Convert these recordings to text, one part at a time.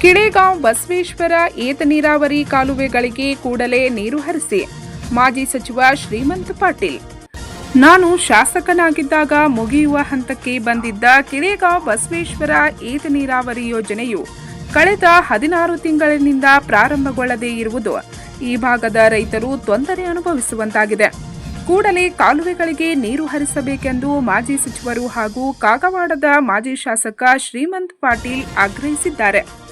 ಕಿಳೆಗಾಂವ್ ಬಸವೇಶ್ವರ ಏತ ನೀರಾವರಿ ಕಾಲುವೆಗಳಿಗೆ ಕೂಡಲೇ ನೀರು ಹರಿಸಿ. ಮಾಜಿ ಸಚಿವ ಶ್ರೀಮಂತ್ ಪಾಟೀಲ್. ನಾನು ಶಾಸಕನಾಗಿದ್ದಾಗ ಮುಗಿಯುವ ಹಂತಕ್ಕೆ ಬಂದಿದ್ದ ಕಿಳೆಗಾಂವ್ ಬಸವೇಶ್ವರ ಏತ ನೀರಾವರಿ ಯೋಜನೆಯು ಕಳೆದ ಹದಿನಾರು ತಿಂಗಳಿನಿಂದ ಪ್ರಾರಂಭಗೊಳ್ಳದೇ ಇರುವುದು ಈ ಭಾಗದ ರೈತರು ತೊಂದರೆ ಅನುಭವಿಸುವಂತಾಗಿದೆ. ಕೂಡಲೇ ಕಾಲುವೆಗಳಿಗೆ ನೀರು ಹರಿಸಬೇಕೆಂದು ಮಾಜಿ ಸಚಿವರು ಹಾಗೂ ಕಾಗವಾಡದ ಮಾಜಿ ಶಾಸಕ ಶ್ರೀಮಂತ್ ಪಾಟೀಲ್ ಆಗ್ರಹಿಸಿದ್ದಾರೆ.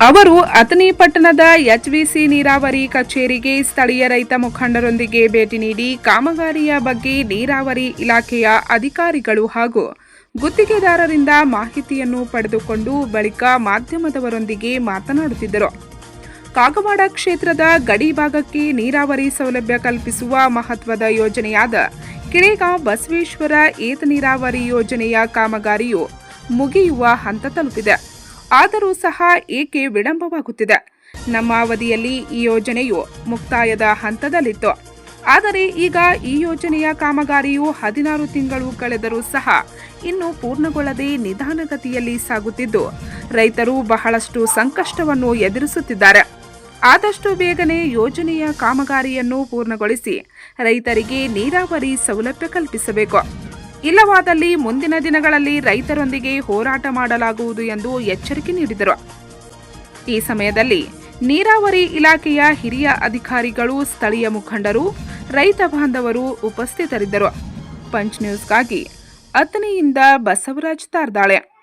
ಅವರು ಅಥಣಿ ಪಟ್ಟಣದ ಎಚ್ವಿಸಿ ನೀರಾವರಿ ಕಚೇರಿಗೆ ಸ್ಥಳೀಯ ರೈತ ಮುಖಂಡರೊಂದಿಗೆ ಭೇಟಿ ನೀಡಿ ಕಾಮಗಾರಿಯ ಬಗ್ಗೆ ನೀರಾವರಿ ಇಲಾಖೆಯ ಅಧಿಕಾರಿಗಳು ಹಾಗೂ ಗುತ್ತಿಗೆದಾರರಿಂದ ಮಾಹಿತಿಯನ್ನು ಪಡೆದುಕೊಂಡು ಬಳಿಕ ಮಾಧ್ಯಮದವರೊಂದಿಗೆ ಮಾತನಾಡುತ್ತಿದ್ದರು. ಕಾಗವಾಡ ಕ್ಷೇತ್ರದ ಗಡಿ ಭಾಗಕ್ಕೆ ನೀರಾವರಿ ಸೌಲಭ್ಯ ಕಲ್ಪಿಸುವ ಮಹತ್ವದ ಯೋಜನೆಯಾದ ಕಿರೇಗಾಂವ್ ಬಸವೇಶ್ವರ ಏತ ನೀರಾವರಿ ಯೋಜನೆಯ ಕಾಮಗಾರಿಯು ಮುಗಿಯುವ ಹಂತ ತಲುಪಿದೆ. ಆದರೂ ಸಹ ಏಕೆ ವಿಳಂಬವಾಗುತ್ತಿದೆ? ನಮ್ಮ ಅವಧಿಯಲ್ಲಿ ಈ ಯೋಜನೆಯು ಮುಕ್ತಾಯದ ಹಂತದಲ್ಲಿತ್ತು. ಆದರೆ ಈಗ ಈ ಯೋಜನೆಯ ಕಾಮಗಾರಿಯು ಹದಿನಾರು ತಿಂಗಳು ಕಳೆದರೂ ಸಹ ಇನ್ನೂ ಪೂರ್ಣಗೊಳ್ಳದೆ ನಿಧಾನಗತಿಯಲ್ಲಿ ಸಾಗುತ್ತಿದ್ದು, ರೈತರು ಬಹಳಷ್ಟು ಸಂಕಷ್ಟವನ್ನು ಎದುರಿಸುತ್ತಿದ್ದಾರೆ. ಆದಷ್ಟು ಬೇಗನೆ ಯೋಜನೆಯ ಕಾಮಗಾರಿಯನ್ನು ಪೂರ್ಣಗೊಳಿಸಿ ರೈತರಿಗೆ ನೀರಾವರಿ ಸೌಲಭ್ಯ ಕಲ್ಪಿಸಬೇಕು. ಇಲ್ಲವಾದಲ್ಲಿ ಮುಂದಿನ ದಿನಗಳಲ್ಲಿ ರೈತರೊಂದಿಗೆ ಹೋರಾಟ ಮಾಡಲಾಗುವುದು ಎಂದು ಎಚ್ಚರಿಕೆ ನೀಡಿದರು. ಈ ಸಮಯದಲ್ಲಿ ನೀರಾವರಿ ಇಲಾಖೆಯ ಹಿರಿಯ ಅಧಿಕಾರಿಗಳು, ಸ್ಥಳೀಯ ಮುಖಂಡರು, ರೈತ ಬಾಂಧವರು ಉಪಸ್ಥಿತರಿದ್ದರು. ಪಂಚ್ ನ್ಯೂಸ್ಗಾಗಿ ಅತ್ನಿಯಿಂದ ಬಸವರಾಜ್ ತಾರ್ದಾಳೆ.